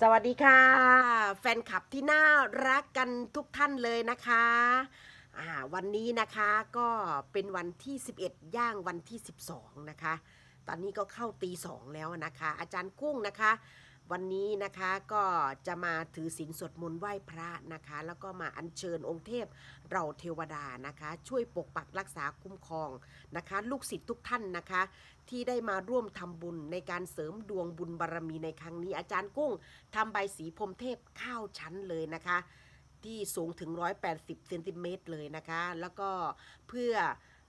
สวัสดีค่ะ แฟนคลับที่น่ารักกันทุกท่านเลยนะคะอ่าวันนี้นะคะก็เป็นวันที่ 11 ย่างวันที่ 12 นะคะ ตอนนี้ก็เข้าตีสองแล้วนะคะ อาจารย์กุ้งนะคะ วันนี้นะคะก็จะมาถือศีลสวดมนต์ไหว้พระนะคะ แล้วก็มาอัญเชิญองค์เทพเราเทวดานะคะ ช่วยปกปักรักษาคุ้มครองนะคะ ลูกศิษย์ทุกท่านนะคะ ที่ได้มาร่วมทำบุญในการเสริมดวงบุญบารมีในครั้งนี้อาจารย์กุ้งทำใบสีพรมเทพข้าวชั้นเลยนะคะ ที่สูงถึง 180เซนติเมตรเลยนะคะ แล้วก็เพื่อ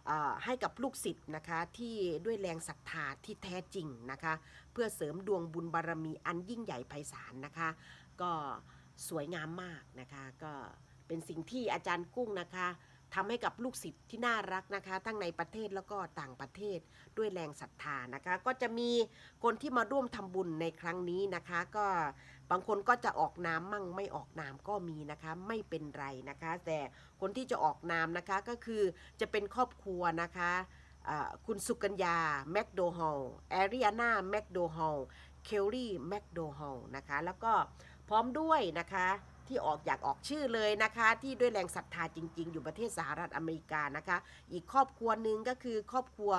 อให้กับลูกศิษย์นะคะที่ด้วยแรงศรัทธาที่แท้จริงนะคะ เพื่อเสริมดวงบุญบารมีอันยิ่งใหญ่ไพศาลนะคะ ก็สวยงามมากนะคะ ก็เป็นสิ่งที่อาจารย์กุ้งนะคะทำให้กับลูกศิษย์ที่น่ารักนะคะ ทั้งในประเทศแล้วก็ต่างประเทศด้วยแรงศรัทธานะคะ ก็จะมีคนที่มาร่วมทำบุญในครั้งนี้นะคะ ก็บางคนก็จะออกน้ำมั่งไม่ออกน้ำก็มีนะคะ ไม่เป็นไรนะคะ แต่คนที่จะออกน้ำนะคะก็คือจะเป็นครอบครัวนะคะ คุณสุกัญญาแมคโดฮอลแอริอานาแมคโดฮอลเคลลี่แมคโดฮอลนะคะ แล้วก็พร้อมด้วยนะคะที่ออกอยากออกชื่อเลยนะคะ ที่ด้วยแรงศรัทธาจริง ๆ อยู่ประเทศสหรัฐอเมริกานะคะ อีกครอบครัวหนึ่งก็คือครอบครัว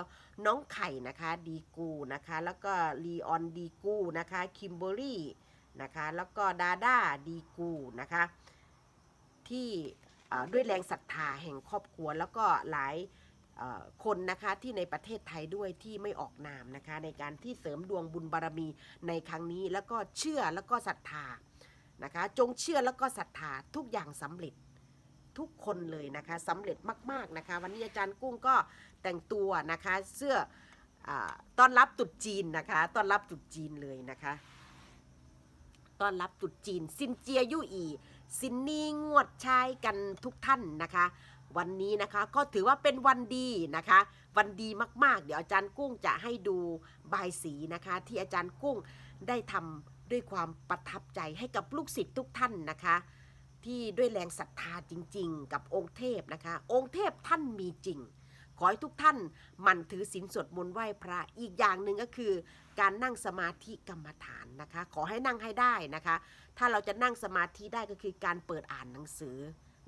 น้องไข่นะคะดีกูนะคะ แล้วก็ลีออนดีกูนะคะคิมเบอรี่นะคะแล้วก็ดาด้าดีกูนะคะที่ด้วยแรงศรัทธาแห่งครอบครัวแล้วก็หลาย คนนะคะที่ในประเทศไทยด้วยที่ไม่ออกนามนะคะ ในการที่เสริมดวงบุญบารมีในครั้งนี้แล้วก็เชื่อแล้วก็ศรัทธานะคะ จงเชื่อแล้วก็ศรัทธาทุกอย่างสำเร็จทุกคนเลยนะคะสำเร็จมากๆนะคะ วันนี้อาจารย์กุ้งก็แต่งตัวนะคะเสื้ออต้อนรับตรุษจีนนะคะต้อนรับตรุษจีนเลยนะคะต้อนรับตรุษจีน ซินเจียยู่อี ซินนี่งวดชายกันทุกท่านนะคะ วันนี้นะคะ ก็ถือว่าเป็นวันดีนะคะ วันดีมากๆ เดี๋ยวอาจารย์กุ้งจะให้ดูบายสีนะคะ ที่อาจารย์กุ้งได้ทำด้วยความประทับใจให้กับลูกศิษย์ทุกท่านนะคะ ที่ด้วยแรงศรัทธาจริง ๆ กับองค์เทพนะคะ องค์เทพท่านมีจริง ขอให้ทุกท่านหมั่นถือศีลสวดมนต์ไหว้พระอีกอย่างหนึ่งก็คือ การนั่งสมาธิกรรมฐานนะคะ ขอให้นั่งให้ได้นะคะ ถ้าเราจะนั่งสมาธิได้ก็คือการเปิดอ่านหนังสือ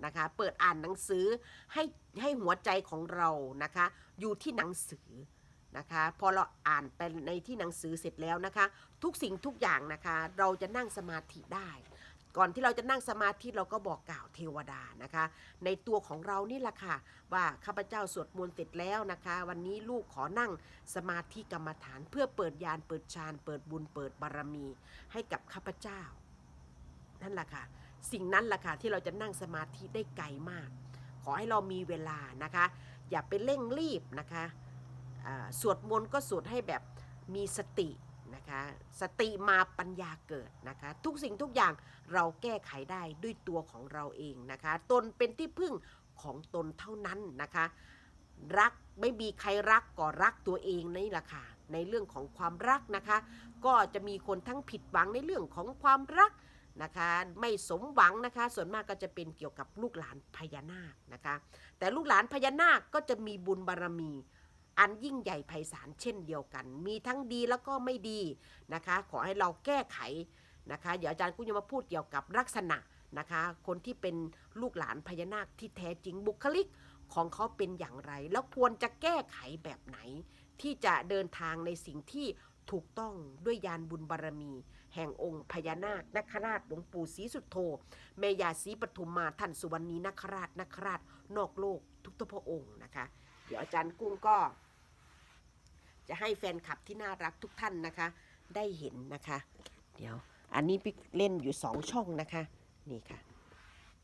นะคะ เปิดอ่านหนังสือให้ให้หัวใจของเรานะคะ อยู่ที่หนังสือนะคะ พอเราอ่านไปในที่หนังสือเสร็จแล้วนะคะ ทุกสิ่งทุกอย่างนะคะ เราจะนั่งสมาธิได้ ก่อนที่เราจะนั่งสมาธิเราก็บอกกล่าวเทวดานะคะ ในตัวของเรานี่แหละค่ะ ว่าข้าพเจ้าสวดมนต์เสร็จแล้วนะคะ วันนี้ลูกขอนั่งสมาธิกรรมฐาน เพื่อเปิดญาณเปิดฌานเปิดบุญเปิดบารมี ให้กับข้าพเจ้านั่นแหละค่ะ สิ่งนั้นแหละค่ะที่เราจะนั่งสมาธิได้ไกลมาก ขอให้เรามีเวลานะคะ อย่าไปเร่งรีบนะคะสวดมนต์ก็สวดให้แบบมีสตินะคะสติมาปัญญาเกิดนะคะ ทุกสิ่งทุกอย่างเราแก้ไขได้ด้วยตัวของเราเองนะคะ ตนเป็นที่พึ่งของตนเท่านั้นนะคะ รักไม่มีใครรักก็รักตัวเองนี่แหละค่ะในเรื่องของความรักนะคะ ก็จะมีคนทั้งผิดหวังในเรื่องของความรัก นะคะ ไม่สมหวังนะคะ ส่วนมากก็จะเป็นเกี่ยวกับลูกหลานพญานาคนะคะ แต่ลูกหลานพญานาคก็จะมีบุญบารมี อันยิ่งใหญ่ไพศาลเช่นเดียวกัน มีทั้งดีแล้วก็ไม่ดีนะคะ ขอให้เราแก้ไขนะคะ เดี๋ยวอาจารย์กุ้งจะมาพูดเกี่ยวกับลักษณะนะคะ คนที่เป็นลูกหลานพญานาคที่แท้จริงบุคลิกของเขาเป็นอย่างไร แล้วควรจะแก้ไขแบบไหน ที่จะเดินทางในสิ่งที่ถูกต้องด้วยยานบุญบารมี แห่งองค์พญานาคนคราชหลวงปู่ศรีสุดโธเมยาศรีปทุมมาท่านสุวรรณีนคราชนคราชนอกโลกทุกทพระองค์นะคะ เดี๋ยวอาจารย์กุ้งก็ จะให้แฟนคลับที่น่ารักทุกท่านนะคะ ได้เห็นนะคะ เดี๋ยวอันนี้พี่เล่นอยู่สองช่องนะคะ นี่ค่ะ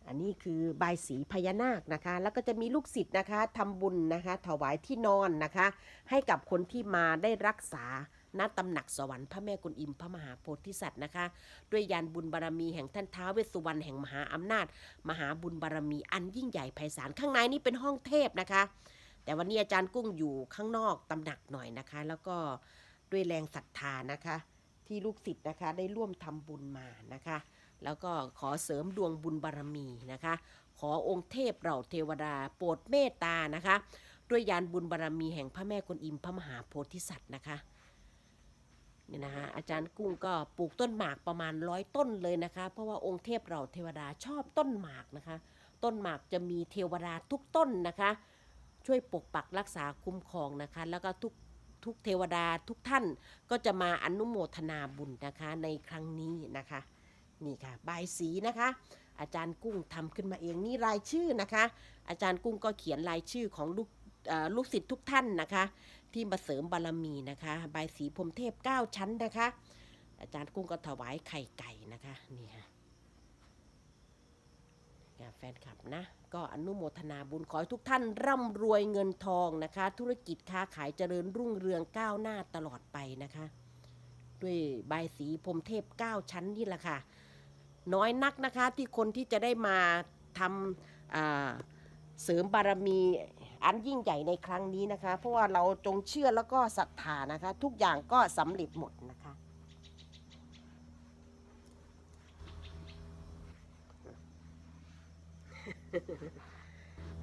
อันนี้คือบายสีพญานาคนะคะ แล้วก็จะมีลูกศิษย์นะคะทำบุญนะคะ ถวายที่นอนนะคะ ให้กับคนที่มาได้รักษา ณตำหนักสวรรค์พระแม่กุนอิมพระมหาโพธิสัตว์นะคะ ด้วยยานบุญบารมีแห่งท่านท้าวเวสสุวรรณแห่งมหาอำนาจ มหาบุญบารมีอันยิ่งใหญ่ไพศาลข้างในนี่เป็นห้องเทพนะคะ แต่วันนี้อาจารย์กุ้งอยู่ข้างนอกตำหนักหน่อยนะคะ แล้วก็ด้วยแรงศรัทธานะคะ ที่ลูกศิษย์นะคะได้ร่วมทำบุญมานะคะ แล้วก็ขอเสริมดวงบุญบารมีนะคะ ขอองค์เทพเหล่าเทวดาโปรดเมตตานะคะ ด้วยยานบุญบารมีแห่งพระแม่กวนอิมพระมหาโพธิสัตว์นะคะ นี่นะฮะอาจารย์กุ้งก็ปลูกต้นหมากประมาณร้อยต้นเลยนะคะ เพราะว่าองค์เทพเราเทวดาชอบต้นหมากนะคะ ต้นหมากจะมีเทวดาทุกต้นนะคะ ช่วยปกปักรักษาคุ้มครองนะคะ แล้วก็ทุกทุกเทวดาทุกท่านก็จะมาอนุโมทนาบุญนะคะในครั้งนี้นะคะ นี่ค่ะบายสีนะคะ อาจารย์กุ้งทำขึ้นมาเองนี่รายชื่อนะคะ อาจารย์กุ้งก็เขียนรายชื่อของลูกลูกศิษย์ทุกท่านนะคะ ที่มาเสริมบารมีนะคะใบสีพรมเทพ 9 ชั้นนะคะ อาจารย์กุ้งก็ถวายไข่ไก่นะคะนี่ค่ะแฟนคลับนะ ก็อนุโมทนาบุญขอให้ทุกท่านร่ำรวยเงินทองนะคะ ธุรกิจค้าขายเจริญรุ่งเรืองก้าวหน้าตลอดไปนะคะ ด้วยใบยสีพรมเทพ 9 ชั้นนี่แหละค่ะ น้อยนักนะคะที่คนที่จะได้มาทำเสริมบารมี อันยิ่งใหญ่ในครั้งนี้นะคะ เพราะว่าเราจงเชื่อแล้วก็ศรัทธานะคะ ทุกอย่างก็สำเร็จหมดนะคะ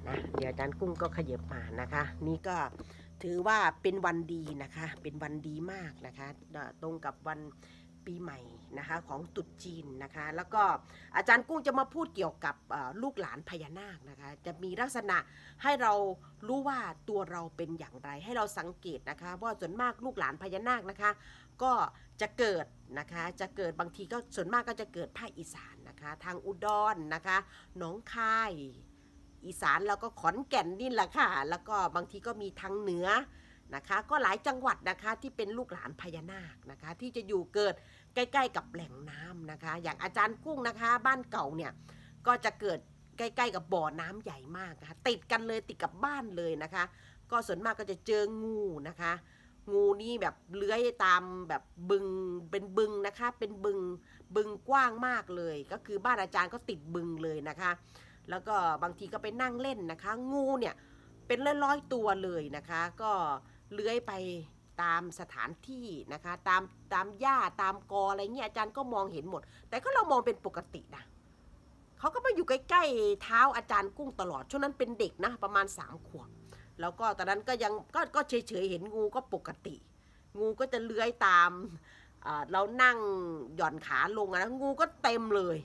นะเดี๋ยวอาจารย์กุ้งก็ขยับมานะคะ นี่ก็ถือว่าเป็นวันดีนะคะ เป็นวันดีมากนะคะ ตรงกับวัน ปีใหม่นะคะของตรุษจีนนะคะ แล้วก็อาจารย์กุ้งจะมาพูดเกี่ยวกับลูกหลานพญานาคนะคะ จะมีลักษณะให้เรารู้ว่าตัวเราเป็นอย่างไร ให้เราสังเกตนะคะว่าส่วนมากลูกหลานพญานาคนะคะ ก็จะเกิดนะคะจะเกิดบางทีก็ส่วนมากก็จะเกิดภาคอีสานนะคะ ทางอุดรนะคะหนองคาย อีสานแล้วก็ขอนแก่นนี่แหละค่ะแล้วก็บางทีก็มีทางเหนือ นะคะ ก็หลายจังหวัดนะคะที่เป็นลูกหลานพญานาคนะคะ ที่จะอยู่เกิดใกล้ ๆ กับแหล่งน้ำนะคะ อย่างอาจารย์กุ้งนะคะ บ้านเก่าเนี่ยก็จะเกิดใกล้ๆกับบ่อน้ำใหญ่มากนะคะติดกันเลยติดกับบ้านเลยนะคะ ก็ส่วนมากก็จะเจองูนะคะ งูนี่แบบเลื้อยตามแบบบึงเป็นบึงนะคะ เป็นบึงบึงกว้างมากเลย ก็คือบ้านอาจารย์ก็ติดบึงเลยนะคะ แล้วก็บางทีก็ไปนั่งเล่นนะคะ งูเนี่ยเป็นร้อยๆตัวเลยนะคะ ก็ เลื้อยไปตามสถานที่นะคะ ตามตามหญ้าตามกออะไรเงี้ยอาจารย์ก็มองเห็นหมด แต่ก็เรามองเป็นปกตินะเขาก็มาอยู่ใกล้ๆเท้าอาจารย์กุ้งตลอด ช่วงนั้นเป็นเด็กนะประมาณสามขวบแล้วก็ตอนนั้นก็ยังก็ก็เฉยๆเห็นงูก็ปกติ งูก็จะเลื้อยตามเรานั่งหย่อนขาลงนะงูก็เต็มเลย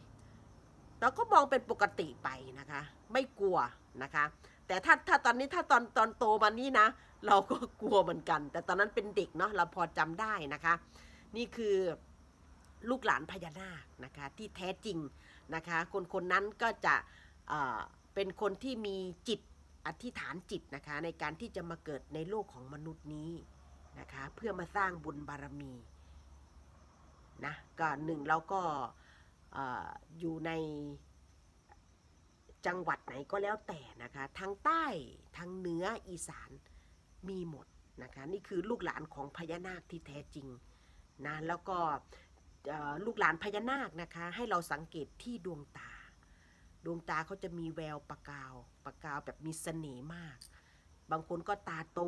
เราก็มองเป็นปกติไปนะคะ ไม่กลัวนะคะ แต่ถ้าถ้าตอนนี้ถ้าตอนตอนโตมานี้นะ เราก็กลัวเหมือนกัน แต่ตอนนั้นเป็นเด็กเนาะเราพอจำได้นะคะ นี่คือลูกหลานพญานาคนะคะที่แท้จริงนะคะ คนคนนั้นก็จะเเป็นคนที่มีจิตอธิษฐานจิตนะคะในการที่จะมาเกิดในโลกของมนุษย์นี้นะคะเพื่อมาสร้างบุญบารมีนะก็หนึ่งเราก็อออยู่ใน จังหวัดไหนก็แล้วแต่นะคะทางใต้ทางเหนืออีสานมีหมดนะคะนี่คือลูกหลานของพญานาคที่แท้จริงนะแล้วก็ลูกหลานพญานาคนะคะให้เราสังเกตที่ดวงตา ดวงตาเขาจะมีแววประกาวประกาวแบบมีเสน่ห์มาก บางคนก็ตาโต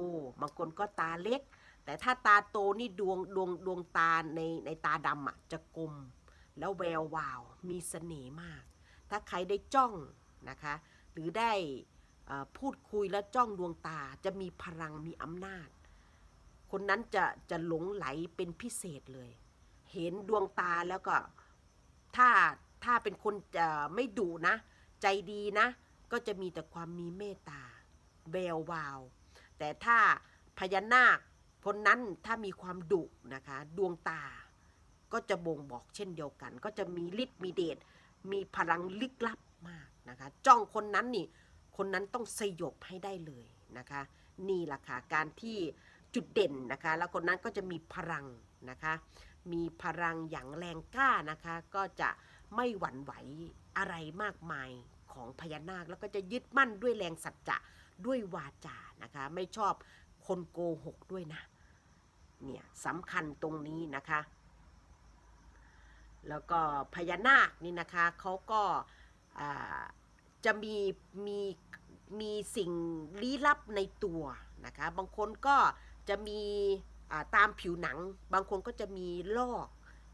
บางคนก็ตาเล็ก แต่ถ้าตาโตนี่ดวงดวงดวงตาในในตาดำอะจะกลม แล้วแวววาวมีเสน่ห์มาก ถ้าใครได้จ้อง นะคะ หรือได้พูดคุยแล้วจ้องดวงตาจะมีพลังมีอำนาจ คนนั้นจะจะหลงไหลเป็นพิเศษเลย เห็นดวงตาแล้วก็ถ้าถ้าเป็นคนจะไม่ดุนะ ใจดีนะ ก็จะมีแต่ความมีเมตตาแวววาว แต่ถ้าพญานาคคนนั้นถ้ามีความดุนะคะ ดวงตาก็จะบ่งบอกเช่นเดียวกัน ก็จะมีฤทธิ์มีเดชมีพลังลึกลับ มากนะคะ จ้องคนนั้นนี่ คนนั้นต้องสยบให้ได้เลยนะคะ นี่แหละค่ะการที่จุดเด่นนะคะ แล้วคนนั้นก็จะมีพลังนะคะ มีพลังอย่างแรงกล้านะคะ ก็จะไม่หวั่นไหวอะไรมากมายของพญานาค แล้วก็จะยึดมั่นด้วยแรงสัจจะด้วยวาจานะคะ ไม่ชอบคนโกหกด้วยนะเนี่ยสำคัญตรงนี้นะคะ แล้วก็พญานาคนี่นะคะเขาก็ จะมีมีมีสิ่งลี้ลับในตัวนะคะ บางคนก็จะมีตามผิวหนัง บางคนก็จะมีลอก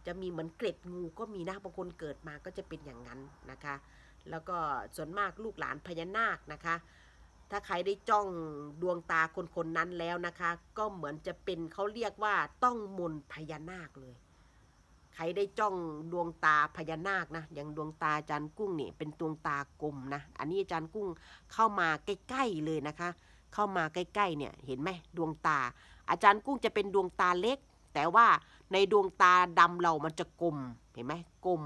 จะมีเหมือนเกล็ดงูก็มีนะ บางคนเกิดมาก็จะเป็นอย่างนั้นนะคะ แล้วก็ส่วนมากลูกหลานพญานาคนะคะ ถ้าใครได้จ้องดวงตาคนคนนั้นแล้วนะคะ ก็เหมือนจะเป็นเขาเรียกว่าต้องมนต์พญานาคเลย ใครได้จ้องดวงตาพญานาคนะอย่างดวงตาอาจารย์กุ้งนี่เป็นดวงตากลมนะ อันนี้อาจารย์กุ้งเข้ามาใกล้ๆเลยนะคะ เข้ามาใกล้ๆเนี่ยเห็นไหมดวงตา อาจารย์กุ้งจะเป็นดวงตาเล็ก แต่ว่าในดวงตาดำเรามันจะกลมเห็นไหมกลม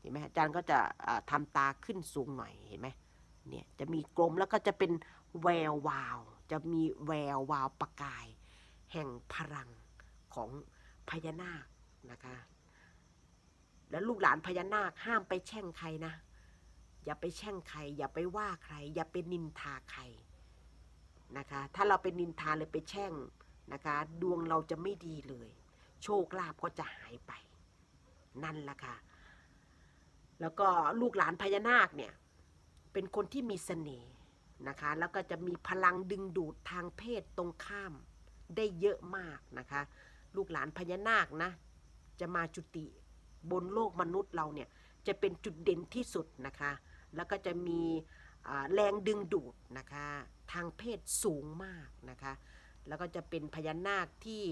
เห็นไหมอาจารย์ก็จะอ่าทำตาขึ้นสูงหน่อยเห็นไหมเนี่ยจะมีกลมแล้วก็จะเป็นแวววาว จะมีแวววาวประกาย แห่งพลังของพญานาคนะคะ แล้วลูกหลานพญานาคห้ามไปแช่งใครนะ อย่าไปแช่งใคร อย่าไปว่าใคร อย่าไปนินทาใครนะคะ ถ้าเราเป็นนินทาเลยไปแช่งนะคะ ดวงเราจะไม่ดีเลย โชคลาภก็จะหายไป นั่นแหละค่ะ แล้วก็ลูกหลานพญานาคเนี่ยเป็นคนที่มีเสน่ห์นะคะ แล้วก็จะมีพลังดึงดูดทางเพศตรงข้ามได้เยอะมากนะคะ ลูกหลานพญานาคนะ จะมาจุติ บนโลกมนุษย์เราเนี่ยจะเป็นจุดเด่นที่สุดนะคะ แล้วก็จะมีแรงดึงดูดนะคะทางเพศสูงมากนะคะ แล้วก็จะเป็นพญานาคที่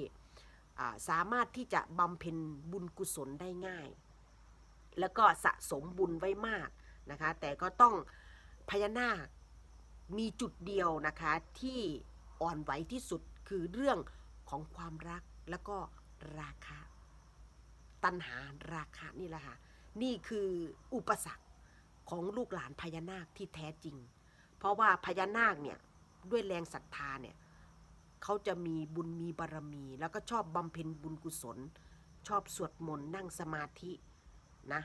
สามารถที่จะบำเพ็ญบุญกุศลได้ง่าย แล้วก็สะสมบุญไว้มากนะคะ แต่ก็ต้องพญานาคมีจุดเดียวนะคะที่อ่อนไหวที่สุดคือเรื่องของความรักแล้วก็ราคะ ตัณหาราคะนี่แหละค่ะ นี่คืออุปสรรคของลูกหลานพญานาคที่แท้จริง เพราะว่าพญานาคเนี่ยด้วยแรงศรัทธาเนี่ยเขาจะมีบุญมีบารมี แล้วก็ชอบบำเพ็ญบุญกุศล ชอบสวดมนต์นั่งสมาธินะ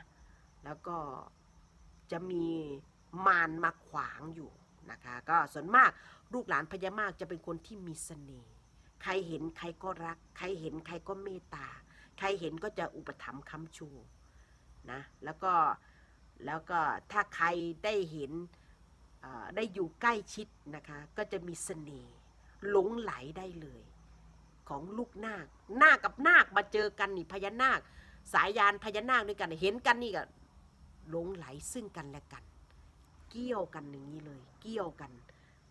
แล้วก็จะมีมารมาขวางอยู่นะคะก็ส่วนมากลูกหลานพญามากจะเป็นคนที่มีเสน่ห์ใครเห็นใครก็รัก ใครเห็นใครก็เมตตา ใครเห็นก็จะอุปถัมภ์ค้ำชูนะแล้วก็แล้วก็ถ้าใครได้เห็นได้อยู่ใกล้ชิดนะคะก็จะมีเสน่ห์หลงไหลได้เลย ของลูกนาคนาคกับนาคมาเจอกันนี่พญานาค สายยานพญานาคด้วยกันเห็นกันนี่ก็หลงไหลซึ่งกันและกัน เกี่ยวกันอย่างนี้เลย เกี่ยวกัน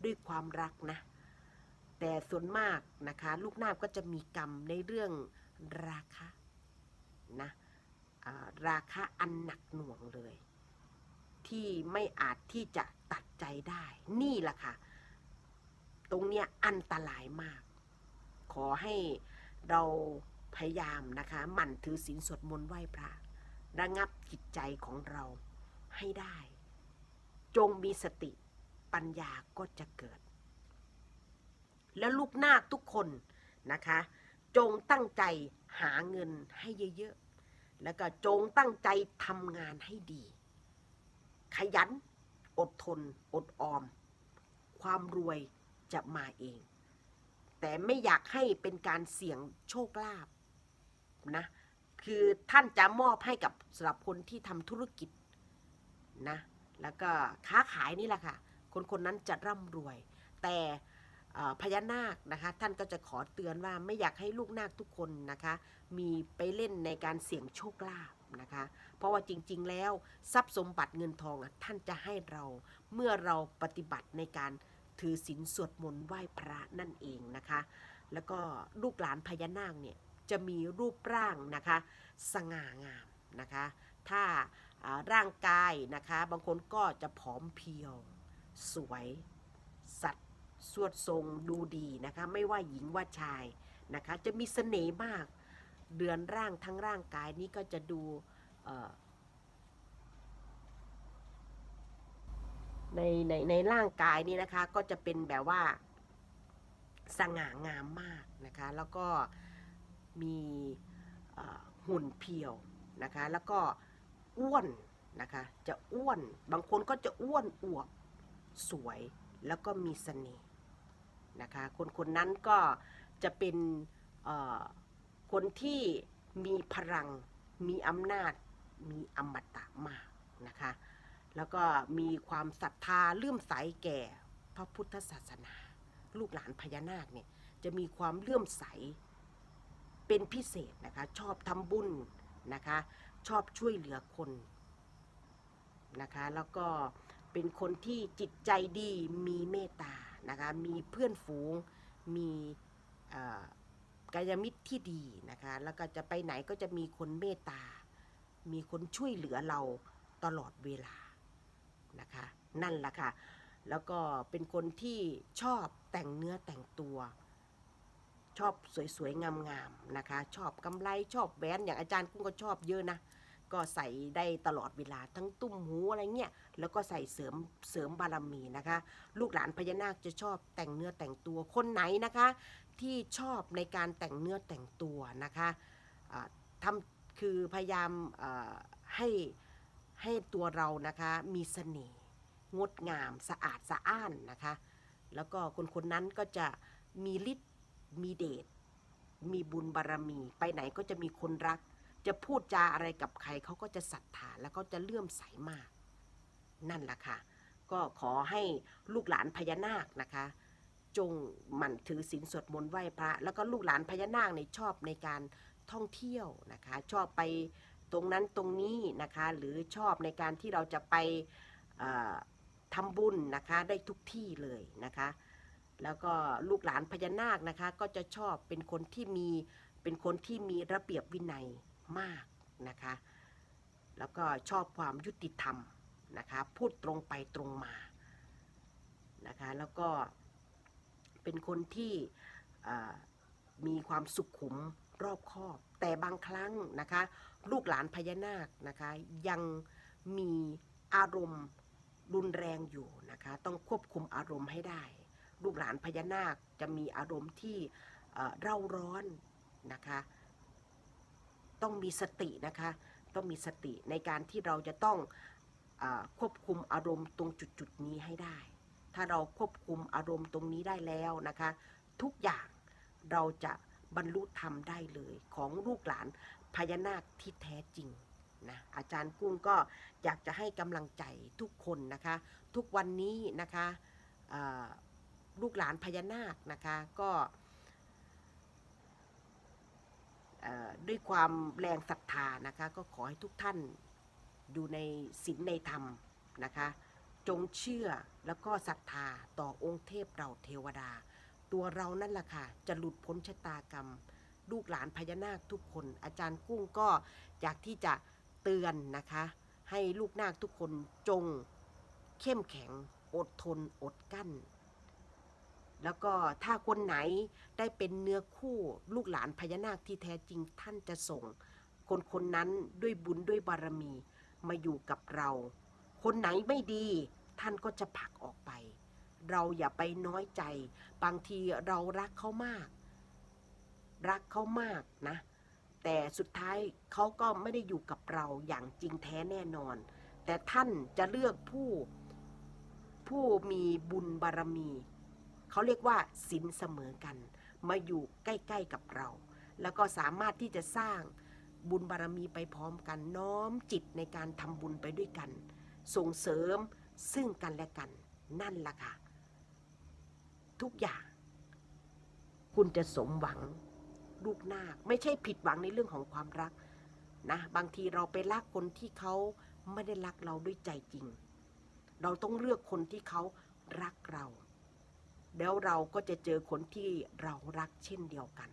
ด้วยความรักนะ แต่ส่วนมากนะคะ ลูกนาคก็จะมีกรรมในเรื่อง ราคะนะราคะอันหนักหน่วงเลย ที่ไม่อาจที่จะตัดใจได้ นี่แหละค่ะ ตรงเนี้ยอันตรายมาก ขอให้เราพยายามนะคะหมั่นถือศีลสวดมนต์ไหว้พระ ระงับจิตใจของเราให้ได้ จงมีสติปัญญาก็จะเกิด แล้วลูกหน้าทุกคนนะคะ จงตั้งใจหาเงินให้เยอะๆ แล้วก็จงตั้งใจทำงานให้ดี ขยัน อดทน อดออม ความรวยจะมาเอง แต่ไม่อยากให้เป็นการเสี่ยงโชคลาภนะ คือท่านจะมอบให้กับสำหรับคนที่ทำธุรกิจนะ แล้วก็ค้าขายนี่แหละค่ะ คนคนนั้นจะร่ำรวย แต่ พญานาคนะคะ ท่านก็จะขอเตือนว่าไม่อยากให้ลูกนาคทุกคนนะคะ มีไปเล่นในการเสี่ยงโชคลาภนะคะ เพราะว่าจริงๆแล้วทรัพย์สมบัติเงินทองอะท่านจะให้เราเมื่อเราปฏิบัติในการถือศีลสวดมนต์ไหว้พระนั่นเองนะคะ แล้วก็ลูกหลานพญานาคเนี่ยจะมีรูปร่างนะคะสง่างามนะคะ ถ้าอ่าร่างกายนะคะ บางคนก็จะผอมเพรียวสวย สวดทรงดูดีนะคะไม่ว่าหญิงว่าชายนะคะจะมีเสน่ห์มากเดือนร่างทั้งร่างกายนี้ก็จะดูในในในร่างกายนี้นะคะก็จะเป็นแบบว่าสง่างามมากนะคะแล้วก็มีหุ่นเพียวนะคะแล้วก็อ้วนนะคะจะอ้วนบางคนก็จะอ้วนอวบสวยแล้วก็มีเสน่ห์ นะคะคนคนนั้นก็จะเป็นคนที่มีพลัง มีอำนาจ มีอมตะมากนะคะ แล้วก็มีความศรัทธาเลื่อมใสแก่พระพุทธศาสนา ลูกหลานพญานาคเนี่ยจะมีความเลื่อมใสเป็นพิเศษนะคะชอบทำบุญนะคะชอบช่วยเหลือคนนะคะแล้วก็เป็นคนที่จิตใจดีมีเมตตา นะคะมีเพื่อนฝูงมีกายมิตรที่ดีนะคะแล้วก็จะไปไหนก็จะมีคนเมตตา มีคนช่วยเหลือเราตลอดเวลานะคะนั่นแหละค่ะแล้วก็เป็นคนที่ชอบแต่งเนื้อแต่งตัว ชอบสวยๆงามๆนะคะ ชอบกำไรชอบแหวนอย่างอาจารย์กุ้งก็ชอบเยอะนะ ก็ใส่ได้ตลอดเวลาทั้งตุ้มหูอะไรเงี้ยแล้วก็ใส่เสริมเสริมบารมีนะคะ ลูกหลานพญานาคจะชอบแต่งเนื้อแต่งตัวคนไหนนะคะ ที่ชอบในการแต่งเนื้อแต่งตัวนะคะทำคือพยายามให้ให้ตัวเรานะคะมีเสน่ห์งดงามสะอาดสะอ้านนะคะ แล้วก็คนคนนั้นก็จะมีฤทธิ์มีเดชมีบุญบารมี ไปไหนก็จะมีคนรัก จะพูดจาอะไรกับใครเขาก็จะศรัทธาแล้วก็จะเลื่อมใสมาก นั่นแหละค่ะ ก็ขอให้ลูกหลานพญานาคนะคะ จงหมั่นถือศีลสวดมนต์ไหว้พระ แล้วก็ลูกหลานพญานาคในชอบในการท่องเที่ยวนะคะ ชอบไปตรงนั้นตรงนี้นะคะ หรือชอบในการที่เราจะไปเอ่อทำบุญนะคะได้ทุกที่เลยนะคะ แล้วก็ลูกหลานพญานาคนะคะ ก็จะชอบเป็นคนที่มีเป็นคนที่มีระเบียบวินัย มากนะคะ แล้วก็ชอบความยุติธรรมนะคะ พูดตรงไปตรงมานะคะ แล้วก็เป็นคนที่มีความสุขขุมรอบคอบ แต่บางครั้งนะคะ ลูกหลานพญานาคนะคะ ยังมีอารมณ์รุนแรงอยู่นะคะ ต้องควบคุมอารมณ์ให้ได้ ลูกหลานพญานาคจะมีอารมณ์ที่เร่าร้อนนะคะ ต้องมีสตินะคะ ต้องมีสติในการที่เราจะต้องอควบคุมอารมณ์ตรงจุดๆนี้ให้ได้ ถ้าเราควบคุมอารมณ์ตรงนี้ได้แล้วนะคะ ทุกอย่างเราจะบรรลุธรรมได้เลยของลูกหลานพญานาคที่แท้จริงนะอาจารย์กุ้งก็อยากจะให้กำลังใจทุกคนนะคะ ทุกวันนี้นะคะลูกหลานพญานาคนะคะก็เอ่อ ด้วยความแรงศรัทธานะคะก็ขอให้ทุกท่านอยู่ในศีลในธรรมนะคะจงเชื่อแล้วก็ศรัทธาต่อองค์เทพเราเทวดา ตัวเรานั่นแหละค่ะจะหลุดพ้นชะตากรรม ลูกหลานพญานาคทุกคน อาจารย์กุ้งก็อยากที่จะเตือนนะคะ ให้ลูกนาคทุกคนจงเข้มแข็งอดทนอดกั้น แล้วก็ถ้าคนไหนได้เป็นเนื้อคู่ลูกหลานพญานาคที่แท้จริงท่านจะส่ง คนคนนั้นด้วยบุญด้วยบารมีมาอยู่กับเรา คนไหนไม่ดีท่านก็จะผลักออกไป เราอย่าไปน้อยใจ บางทีเรารักเขามาก รักเขามากนะ แต่สุดท้ายเขาก็ไม่ได้อยู่กับเราอย่างจริงแท้แน่นอน แต่ท่านจะเลือกผู้ผู้มีบุญบารมี เขาเรียกว่าสินเสมอกัน มาอยู่ใกล้ ๆกับเรา แล้วก็สามารถที่จะสร้างบุญบารมีไปพร้อมกันน้อมจิตในการทำบุญไปด้วยกัน ส่งเสริมซึ่งกันและกัน นั่นล่ะค่ะ ทุกอย่าง คุณจะสมหวังลูกนาคไม่ใช่ผิดหวังในเรื่องของความรักนะบางทีเราไปรักคนที่เขาไม่ได้รักเราด้วยใจจริง เราต้องเลือกคนที่เขารักเรา แล้วเราก็จะเจอคนที่เรารักเช่นเดียวกัน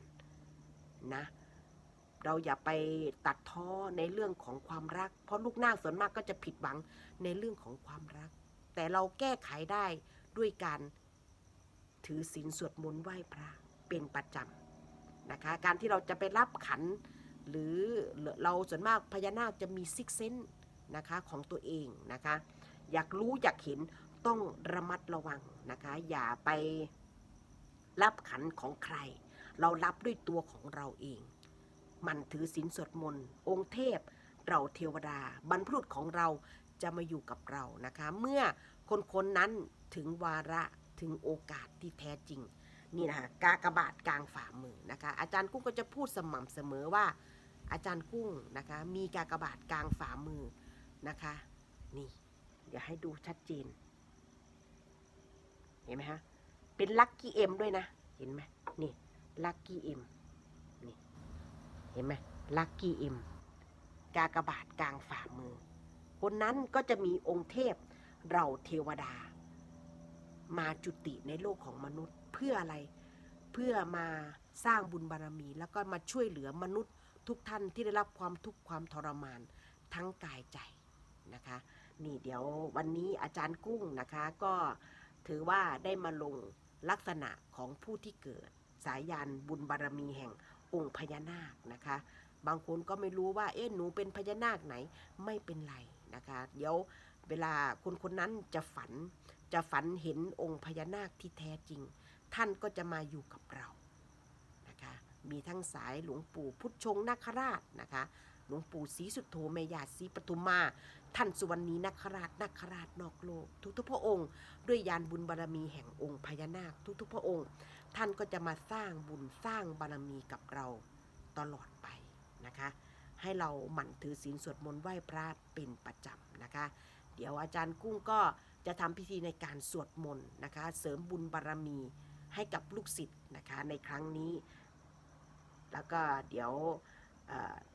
นะ เราอย่าไปตัดท้อในเรื่องของความรัก เพราะลูกนาคส่วนมากก็จะผิดหวังในเรื่องของความรัก แต่เราแก้ไขได้ด้วยการถือศีลสวดมนต์ไหว้พระเป็นประจำนะคะ การที่เราจะไปรับขัน หรือเราส่วนมากพญานาคจะมีซิกเซนนะคะของตัวเองนะคะ อยากรู้อยากเห็นต้องระมัดระวัง นะคะ อย่าไปรับขันของใคร เรารับด้วยตัวของเราเอง มันถือศีลสวดมนต์องค์เทพ เราเทวดาบรรพบุรุษของเราจะมาอยู่กับเรานะคะ เมื่อคนคนนั้นถึงวาระถึงโอกาสที่แท้จริง นี่นะคะกากบาทกลางฝ่ามือนะคะ อาจารย์กุ้งก็จะพูดสม่ำเสมอว่า อาจารย์กุ้งนะคะ มีกากบาทกลางฝ่ามือนะคะ นี่ เดี๋ยวให้ดูชัดเจน เห็นไหมฮะ เป็นลัคกี้เอ็มด้วยนะ เห็นไหมนี่ลัคกี้เอ็มนี่ เห็นไหมลัคกี้เอ็มกากบาทกลางฝ่ามือ คนนั้นก็จะมีองค์เทพเราเทวดา มาจุติในโลกของมนุษย์เพื่ออะไร เพื่อมาสร้างบุญบารมี แล้วก็มาช่วยเหลือมนุษย์ทุกท่านที่ได้รับความทุกข์ความทรมานทั้งกายใจนะคะ นี่เดี๋ยววันนี้อาจารย์กุ้งนะคะก็ ถือว่าได้มาลงลักษณะของผู้ที่เกิด สายยานบุญบารมีแห่งองค์พญานาคนะคะ บางคนก็ไม่รู้ว่าเอ๊ะหนูเป็นพญานาคไหนไม่เป็นไรนะคะ เดี๋ยวเวลาคนคนนั้นจะฝันจะฝันเห็นองค์พญานาคที่แท้จริง ท่านก็จะมาอยู่กับเรานะคะ มีทั้งสายหลวงปู่พุทธชงนาคราชนะคะ หลวงปู่ศรีสุโธเมยาศรีปทุมมา ท่านสุวรรณีนาคราชนาคราชนอกโลก ทุกๆพระองค์ ด้วยยานบุญบารมีแห่งองค์พญานาคทุกๆพระองค์ ท่านก็จะมาสร้างบุญสร้างบารมีกับเราตลอดไปนะคะ ให้เราหมั่นถือศีลสวดมนต์ไหว้พระเป็นประจำนะคะ เดี๋ยวอาจารย์กุ้งก็จะทำพิธีในการสวดมนต์นะคะ เสริมบุญบารมีให้กับลูกศิษย์นะคะในครั้งนี้ แล้วก็เดี๋ยว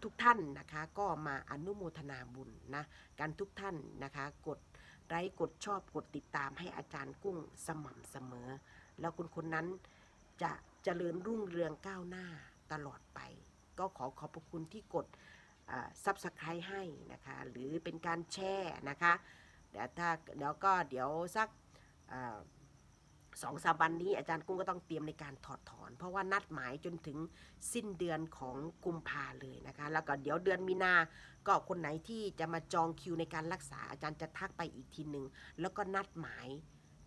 ทุกท่านนะคะก็มาอนุโมทนาบุญนะการทุกท่านนะคะกดไลค์กดชอบกดติดตามให้อาจารย์กุ้งสม่ำเสมอ แล้วคนคนนั้นจะเจริญรุ่งเรืองก้าวหน้าตลอดไป ก็ขอขอบพระคุณที่กดซับสไครต์ให้นะคะหรือเป็นการแชร์นะคะเดี๋ยวถ้าเดี๋ยวก็เดี๋ยวสักอ สองสามวันนี้อาจารย์กุ้งก็ต้องเตรียมในการถอดถอน เพราะว่านัดหมายจนถึงสิ้นเดือนของกุมภาเลยนะคะ แล้วก็เดี๋ยวเดือนมีนา ก็คนไหนที่จะมาจองคิวในการรักษาอาจารย์จะทักไปอีกทีหนึ่งแล้วก็นัดหมาย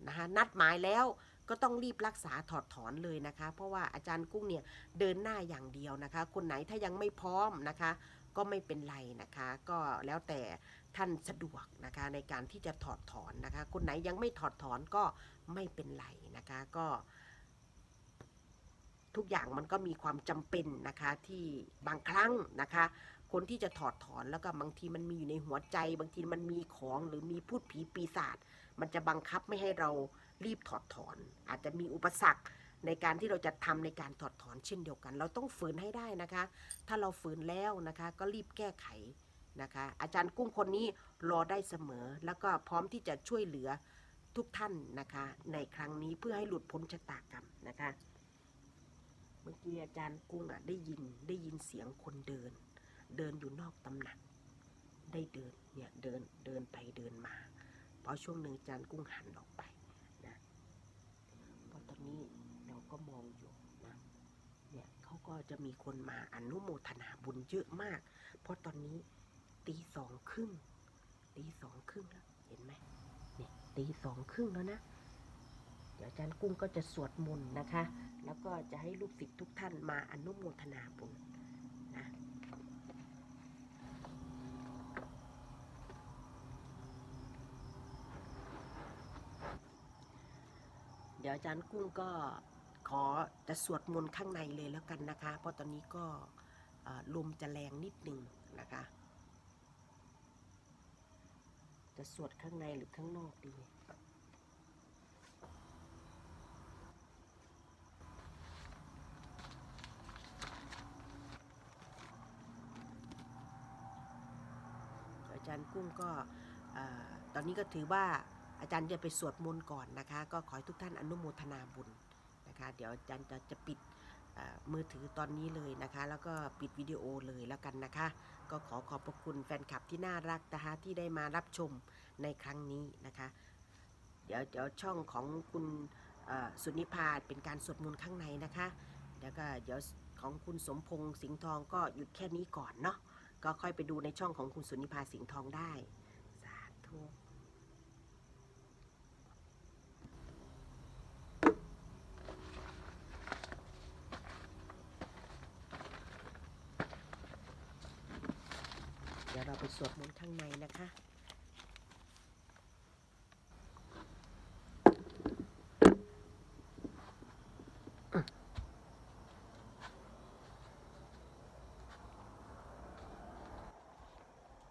นะคะนัดหมายแล้วก็ต้องรีบรักษาถอดถอนเลยนะคะ เพราะว่าอาจารย์กุ้งเนี่ยเดินหน้าอย่างเดียวนะคะ คนไหนถ้ายังไม่พร้อมนะคะ ก็ไม่เป็นไรนะคะ ก็แล้วแต่ ท่านสะดวกนะคะในการที่จะถอดถอนนะคะ คนไหนยังไม่ถอดถอนก็ไม่เป็นไรนะคะก็ ทุกอย่างมันก็มีความจำเป็นนะคะที่บางครั้งนะคะ คนที่จะถอดถอนแล้วก็บางทีมันมีอยู่ในหัวใจ บางทีมันมีของหรือมีพูดผีปีศาจมันจะบังคับไม่ให้เรารีบถอดถอน อาจจะมีอุปสรรคในการที่เราจะทำในการถอดถอนเช่นเดียวกัน เราต้องฝืนให้ได้นะคะ ถ้าเราฝืนแล้วนะคะ ก็รีบแก้ไข นะคะ อาจารย์กุ้งคนนี้รอได้เสมอ แล้วก็พร้อมที่จะช่วยเหลือทุกท่านนะคะ ในครั้งนี้เพื่อให้หลุดพ้นชะตากรรมนะคะ เมื่อกี้อาจารย์กุ้งอะได้ยินได้ยินเสียงคนเดิน เดินอยู่นอกตำหนัก ได้เดินเนี่ยเดินเดินไปเดินมา เพราะช่วงหนึ่งอาจารย์กุ้งหันออกไปนะเพราะตอนนี้เราก็มองอยู่นะเนี่ยเขาก็จะมีคนมาอนุโมทนาบุญเยอะมาก เพราะตอนนี้ ตีสองครึ่งตีสองครึ่งแล้วเห็นไหมเนี่ยตีสองครึ่งแล้วนะ เดี๋ยวอาจารย์กุ้งก็จะสวดมนต์นะคะ แล้วก็จะให้ลูกศิษย์ทุกท่านมาอนุโมทนาบุญนะเดี๋ยวอาจารย์กุ้งก็ขอจะสวดมนต์ข้างในเลยแล้วกันนะคะ เพราะตอนนี้ก็ลมจะแรงนิดหนึ่งนะคะ จะสวดข้างในหรือข้างนอกดีอาจารย์กุ้งก็ตอนนี้ก็ถือว่าอาจารย์จะไปสวดมนต์ก่อนนะคะ ก็ขอให้ทุกท่านอนุโมทนาบุญนะคะ เดี๋ยวอาจารย์จะจะปิด มือถือตอนนี้เลยนะคะ แล้วก็ปิดวิดีโอเลยแล้วกันนะคะ ก็ขอขอบพระคุณแฟนคลับที่น่ารักนะคะที่ได้มารับชมในครั้งนี้นะคะ เดี๋ยวเดี๋ยวช่องของคุณสุนิพาเป็นการสวดมนต์ข้างในนะคะ แล้วก็เดี๋ยวของคุณสมพงษ์สิงห์ทองก็หยุดแค่นี้ก่อนเนาะก็ค่อยไปดูในช่องของคุณสุนิพาสิงห์ทองได้ สาธุ เดี๋ยวเราไป สวดมนต์ข้างในนะคะ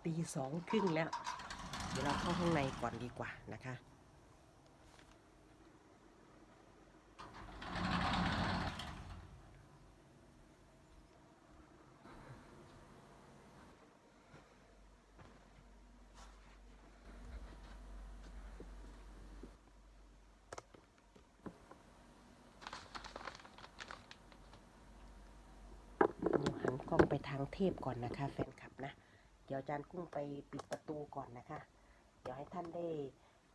ตีสองครึ่งแล้ว เดี๋ยวเราเข้าข้างในก่อนดีกว่านะคะ อ ไปทางเทพก่อนนะคะ แฟนคลับนะ เดี๋ยวอาจารย์กุ้งไปปิดประตูก่อนนะคะ เดี๋ยวให้ท่านได้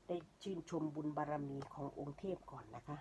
ได้ชื่นชมบุญบารมีขององค์เทพก่อนนะคะ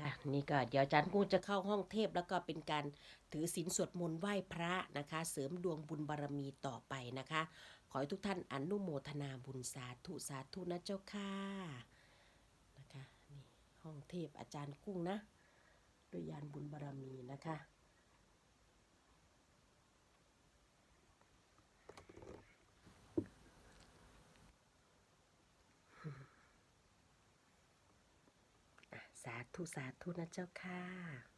คะนี่ก็เดี๋ยวอาจารย์กุ้งจะเข้าห้องเทพแล้วก็เป็นการถือศีลสวดมนต์ไหว้พระนะคะ เสริมดวงบุญบารมีต่อไปนะคะ ขอให้ทุกท่านอนุโมทนาบุญสาธุสาธุนะเจ้าค่ะนะคะนี่ห้องเทพอาจารย์กุ้งนะด้วยยานบุญบารมีนะคะ สาธุสาธุนะเจ้าค่ะ